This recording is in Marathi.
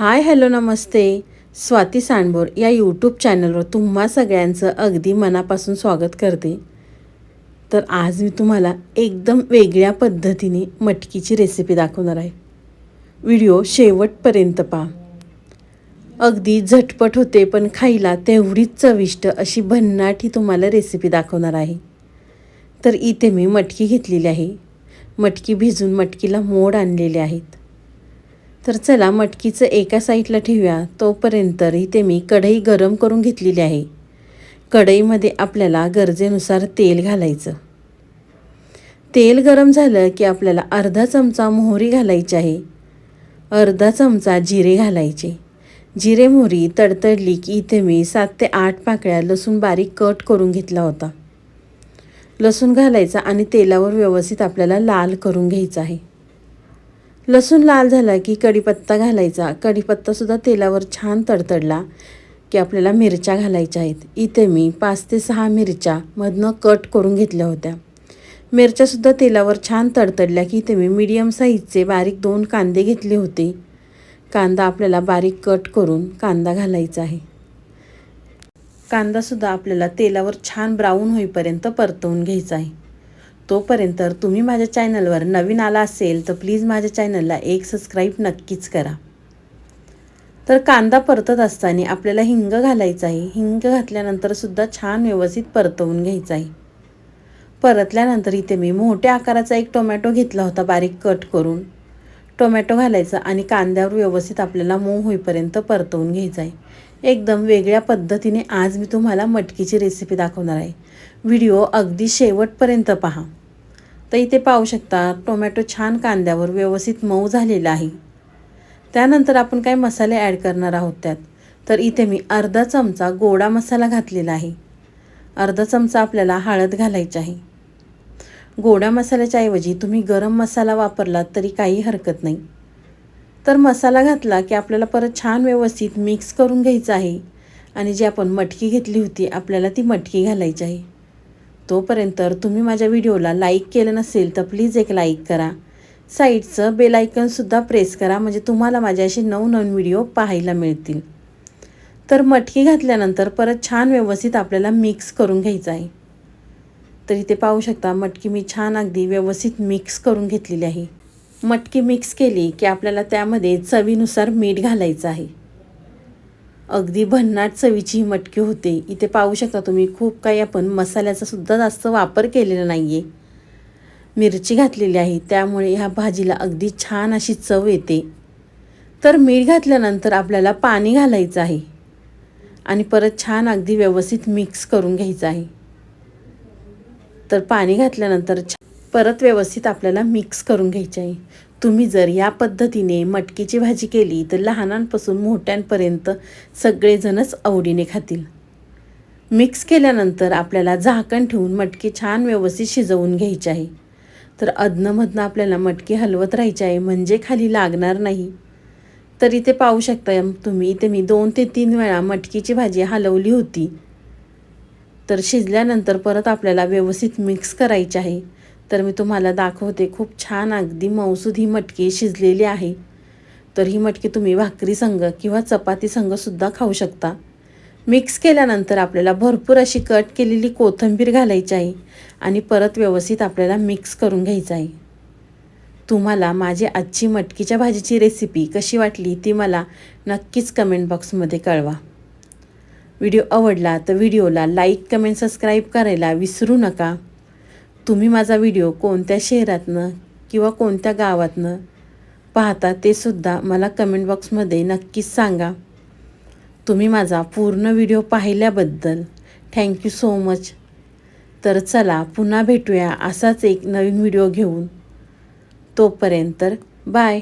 हाय हॅलो नमस्ते. स्वाती सांडभोर या यूट्यूब चॅनलवर तुम्हा सगळ्यांचं अगदी मनापासून स्वागत करते. तर आज मी तुम्हाला एकदम वेगळ्या पद्धतीने मटकीची रेसिपी दाखवणार आहे. व्हिडिओ शेवटपर्यंत पहा. अगदी झटपट होते पण खायला तेवढीच चविष्ट अशी भन्नाट ही तुम्हाला रेसिपी दाखवणार आहे. तर इथे मी मटकी घेतलेली आहे. मटकी भिजून मटकीला मोड आणलेले आहेत. तर चला मटकीचं एका साईडला ठेवूया. तोपर्यंत इथे मी कढई गरम करून घेतलेली आहे. कढईमध्ये आपल्याला गरजेनुसार तेल घालायचं. तेल गरम झालं की आपल्याला अर्धा चमचा मोहरी घालायची आहे. अर्धा चमचा जिरे घालायचे. जिरे मोहरी तडतडली की इथे मी सात ते आठ पाकळ्या लसूण बारीक कट करून घेतला होता. लसूण घालायचा आणि तेलावर व्यवस्थित आपल्याला लाल करून घ्यायचा आहे. लसूण लाल झाला की कढीपत्ता घालायचा. कढीपत्तासुद्धा तेलावर छान तडतडला की आपल्याला मिरच्या घालायच्या आहेत. इथे मी पाच ते सहा मिरच्या मधनं कट करून घेतल्या होत्या. मिरच्यासुद्धा तेलावर छान तडतडल्या की इथे मी मीडियम साईजचे बारीक दोन कांदे घेतले होते. कांदा आपल्याला बारीक कट करून कांदा घालायचा आहे. कांदासुद्धा आपल्याला तेलावर छान ब्राऊन होईपर्यंत परतवून घ्यायचा आहे. तोपर्यंत तुम्ही माझ्या चॅनलवर नवीन आला असेल तर प्लीज माझ्या चॅनलला एक सबस्क्राईब नक्कीच करा. तर कांदा परतत असताना आपल्याला हिंग घालायचं आहे. हिंग घातल्यानंतर सुद्धा छान व्यवस्थित परतवून घ्यायचं आहे. परतल्यानंतर इथे मी मोठ्या आकाराचा एक टोमॅटो घेतला होता बारीक कट करून. टोमॅटो घालायचा आणि कांद्यावर व्यवस्थित आपल्याला मऊ होईपर्यंत परतवून घ्यायचं आहे. एकदम वेगळ्या पद्धतीने आज मी तुम्हाला मटकीची रेसिपी दाखवणार आहे. व्हिडिओ अगदी शेवटपर्यंत पहा. तर इथे पाहू शकता टोमॅटो छान कांद्यावर व्यवस्थित मऊ झालेला आहे. त्यानंतर आपण काय मसाले ॲड करणार आहोत त्यात? तर इथे मी अर्धा चमचा गोडा मसाला घातलेला आहे. अर्धा चमचा आपल्याला हळद घालायची आहे. गोड्या मसाल्याच्या ऐवजी तुम्ही गरम मसाला वापरलात तरी काही हरकत नाही. तर मसाला घातला की आपल्याला परत छान व्यवस्थित मिक्स करून घ्यायचं आहे. आणि जी आपण मटकी घेतली होती आपल्याला ती मटकी घालायची आहे. तोपर्यंत तुम्ही माझ्या व्हिडिओला लाईक केलं नसेल तर प्लीज एक लाईक करा. साईडचं बेलायकनसुद्धा प्रेस करा म्हणजे तुम्हाला माझे असे नवनवीन व्हिडिओ पाहायला मिळतील. तर मटकी घातल्यानंतर परत छान व्यवस्थित आपल्याला मिक्स करून घ्यायचं आहे. तर इथे पाहू शकता मटकी मी छान अगदी व्यवस्थित मिक्स करून घेतलेली आहे. मटकी मिक्स केली की आपल्याला त्यामध्ये चवीनुसार मीठ घालायचं आहे. अगदी भन्नाट चवीची ही मटकी होते. इथे पाहू शकता तुम्ही खूप काही आपण मसाल्याचा सुद्धा जास्त वापर केलेला नाही आहे मिरची घातलेली आहे त्यामुळे ह्या भाजीला अगदी छान अशी चव येते. तर मीठ घातल्यानंतर आपल्याला पाणी घालायचं आहे. आणि परत छान अगदी व्यवस्थित मिक्स करून घ्यायचं आहे. तर पाणी घातल्यानंतर परत व्यवस्थित आपल्याला मिक्स करून घ्यायचं आहे. तुम्ही जर या पद्धतीने मटकीची भाजी केली तर लहानांपासून मोठ्यांपर्यंत सगळेजणच आवडीने खातील. मिक्स केल्यानंतर आपल्याला झाकण ठेवून मटकी छान व्यवस्थित शिजवून घ्यायची आहे. तर अधनमधनं आपल्याला मटकी हलवत राहायची आहे म्हणजे खाली लागणार नाही. तर इथे पाहू शकता तुम्ही इथे मी दोन ते तीन वेळा मटकीची भाजी हलवली होती. तर शिजल्यानंतर परत आपल्याला व्यवस्थित मिक्स करायची आहे. तर मी तुम्हाला दाखवते खूप छान अगदी मौसूद ही मटकी शिजलेली आहे. तर ही मटकी तुम्ही भाकरी संघ किंवा चपाती संघसुद्धा खाऊ शकता. मिक्स केल्यानंतर आपल्याला भरपूर अशी कट केलेली कोथिंबीर घालायची आहे आणि परत व्यवस्थित आपल्याला मिक्स करून घ्यायचं आहे. तुम्हाला माझी आजची मटकीच्या भाजीची रेसिपी कशी वाटली ती मला नक्कीच कमेंट बॉक्समध्ये कळवा. व्हिडिओ आवडला तर व्हिडिओला लाईक कमेंट सबस्क्राईब करायला विसरू नका. तुम्ही माझा व्हिडिओ कोणत्या शहरातनं किंवा कोणत्या गावातनं पाहता ते सुद्धा मला कमेंट बॉक्समध्ये नक्कीच सांगा. तुम्ही माझा पूर्ण व्हिडिओ पाहिल्याबद्दल थँक्यू सो मच तर चला पुन्हा भेटूया असाच एक नवीन व्हिडिओ घेऊन. तोपर्यंत बाय